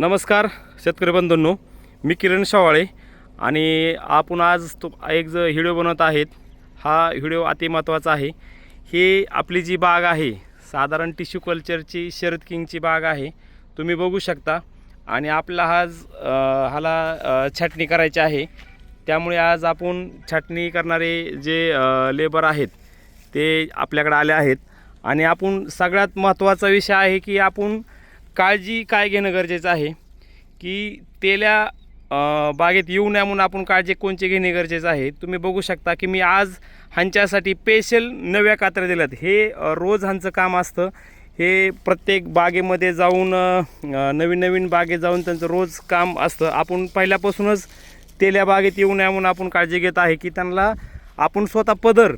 नमस्कार शेतकरी बंधूंनो. मी किरण शवाळे आणि आपण आज तो एक जो व्हिडिओ बनवत आहेत हा व्हिडिओ अति महत्त्वाचा आहे. ही आपली जी बाग आहे साधारण टिश्यू कल्चरची शरद किंगची बाग आहे. तुम्ही बघू शकता. आणि आपला आज हाला छाटणी करायची आहे. त्यामुळे आज आपण छाटणी करणारे जे लेबर आहेत ते आपल्याकडे आले आहेत. आणि आपण सगळ्यात महत्त्वाचा विषय आहे की आपण काळजी काय घेणं गरजेचं आहे? की तेल्या बागेत येऊ नये म्हणून आपण काळजी कोणचे घेणे गरजेचं आहे? तुम्ही बघू शकता की मी आज ह्यांच्यासाठी स्पेशल नव्या कात्र्या दिल्यात. हे रोज ह्यांचं काम असतं. हे प्रत्येक बागेमध्ये जाऊन नवीन नवीन बागेत जाऊन त्यांचं रोज काम असतं. आपण पहिल्यापासूनच तेल्या बागेत येऊ नये म्हणून आपण काळजी घेत आहे की त्यांना आपण स्वतः पदर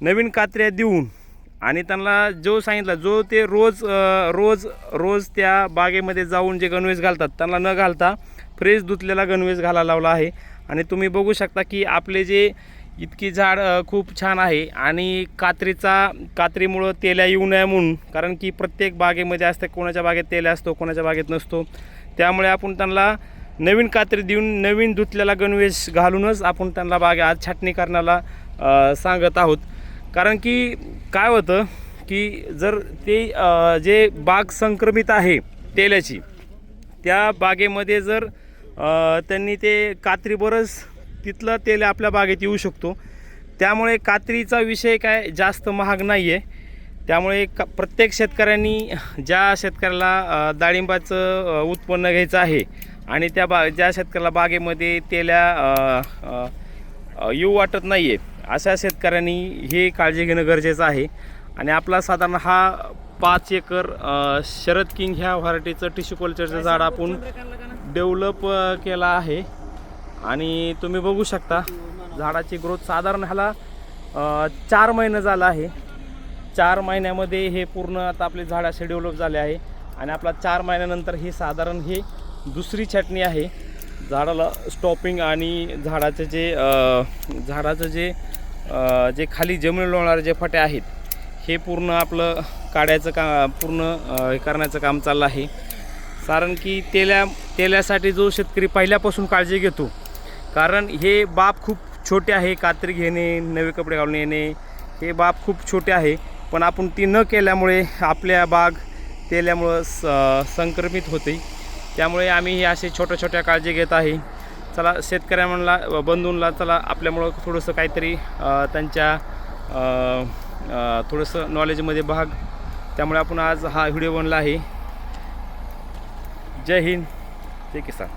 नवीन कात्र्या देऊन आणि त्यांना जो सांगितला जो ते रोज रोज रोज त्या बागेमध्ये जाऊन जे गणवेश घालतात त्यांना न घालता फ्रेश धुतलेला गणवेश घालायला लावला आहे. आणि तुम्ही बघू शकता की आपले जे इतकी झाड खूप छान आहे आणि कात्रीचा कात्रीमुळं तेल्या येऊ नये म्हणून कारण की प्रत्येक बागेमध्ये असते कोणाच्या बागेत तेल्या असतो कोणाच्या बागेत नसतो. त्यामुळे आपण त्यांना नवीन कात्री देऊन नवीन धुतलेला गणवेश घालूनच आपण त्यांना बागे आज छाटणी करण्याला सांगत आहोत. कारण की काय होतं की जर ते जे बाग संक्रमित आहे तेलाची त्या बागेमध्ये जर त्यांनी ते कात्रीबरच तिथलं तेल आपल्या बागेत येऊ शकतो. त्यामुळे कात्रीचा विषय काय जास्त महाग नाही आहे त्यामुळे का प्रत्येक शेतकऱ्यांनी ज्या शेतकऱ्याला डाळिंबाचं उत्पन्न घ्यायचं आहे आणि त्या बा ज्या शेतकऱ्याला बागेमध्ये तेल्या येऊ वाटत नाही आहे अशा शेतकऱ्यांनी हे काळजी घेणं गरजेचं आहे. आणि आपला साधारण हा पाच एकर शरद किंग ह्या व्हरायटीचं टिश्यू कल्चरचं झाड आपण डेव्हलप केला आहे. आणि तुम्ही बघू शकता झाडाची ग्रोथ साधारण ह्याला चार महिने झालं आहे. चार महिन्यामध्ये हे पूर्ण आता आपले झाड असे डेव्हलप झाले आहे. आणि आपला चार महिन्यानंतर हे साधारण हे दुसरी छाटणी आहे. झाडाला स्टॉपिंग आणि झाडाचं जे झाडाचं जे जे खाली जमीन लोळणारे जे फटे आहेत हे पूर्ण आपलं काढायचं का पूर्ण हे करण्याचं काम चाललं आहे. कारण की तेल्या तेल्यासाठी जो शेतकरी पहिल्यापासून काळजी घेतो कारण हे बाप खूप छोटे आहे कात्री घेणे नवे कपडे घालून येणे हे बाप खूप छोटे आहे. पण आपण ती न केल्यामुळे आपल्या बाग तेल्यामुळं स संक्रमित होते. त्यामुळे आम्ही हे असे छोट्या छोट्या काळजी घेत आहे. चला शेतकऱ्यांना बंधूंना चला आपल्यामुळं थोडंसं काहीतरी त्यांच्या थोडंसं नॉलेजमध्ये भाग. त्यामुळे आपण आज हा व्हिडिओ बनला आहे. जय हिंद. जय किसान.